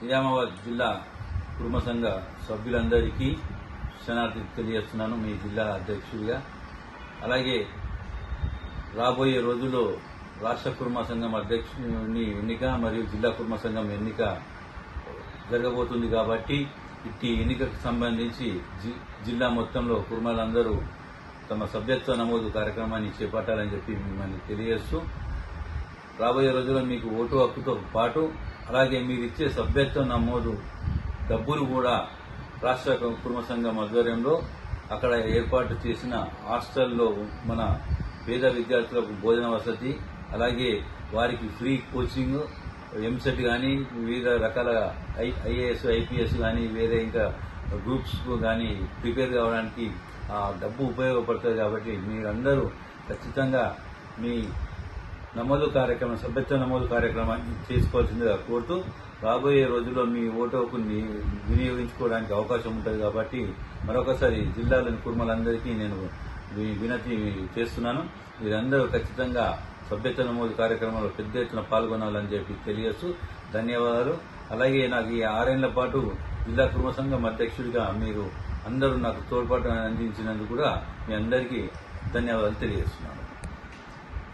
నిజామాబాద్ జిల్లా కుటుంబ సంఘ సభ్యులందరికీ శనార్థి తెలియజేస్తున్నాను మీ జిల్లా అధ్యక్షుడిగా. అలాగే రాబోయే రోజుల్లో రాష్ట్ర కుటుంబ సంఘం అధ్యక్షుని ఎన్నిక మరియు జిల్లా కుటుంబ సంఘం ఎన్నిక జరగబోతుంది కాబట్టి ఇట్టి ఎన్నికకు సంబంధించి జిల్లా మొత్తంలో కుటుంబాలందరూ తమ సభ్యత్వ నమోదు కార్యక్రమాన్ని చేపట్టాలని చెప్పి మిమ్మల్ని తెలియజేస్తూ రాబోయే రోజుల్లో మీకు ఓటు హక్కుతో పాటు అలాగే మీరు ఇచ్చే సభ్యత్వ నమోదు డబ్బులు కూడా రాష్ట్ర కుటుంబ సంఘం ఆధ్వర్యంలో అక్కడ ఏర్పాటు చేసిన హాస్టల్లో మన పేద విద్యార్థులకు భోజన వసతి అలాగే వారికి ఫ్రీ కోచింగ్ ఎంసెట్ కానీ వివిధ రకాల ఐ ఐఏఎస్ ఐపీఎస్ కానీ వేరే ఇంకా గ్రూప్స్ కానీ ప్రిపేర్ కావడానికి ఆ డబ్బు ఉపయోగపడుతుంది కాబట్టి మీరందరూ ఖచ్చితంగా మీ నమోదు కార్యక్రమం సభ్యత్వ నమోదు కార్యక్రమాన్ని చేసుకోవాల్సిందిగా కోరుతూ రాబోయే రోజుల్లో మీ ఓటు హక్కుని వినియోగించుకోవడానికి అవకాశం ఉంటుంది కాబట్టి మరొకసారి జిల్లాలోని కుటుంబాలందరికీ నేను వినతి చేస్తున్నాను. మీరందరూ ఖచ్చితంగా సభ్యత్వ నమోదు కార్యక్రమంలో పెద్ద ఎత్తున పాల్గొనాలని చెప్పి తెలియస్తూ ధన్యవాదాలు. అలాగే నాకు ఈ ఆరేళ్ళ పాటు జిల్లా కుటుంబ సంఘం అధ్యక్షుడిగా మీరు అందరూ నాకు తోడ్పాటు అందించినందుకు కూడా మీ అందరికీ ధన్యవాదాలు తెలియజేస్తున్నాను.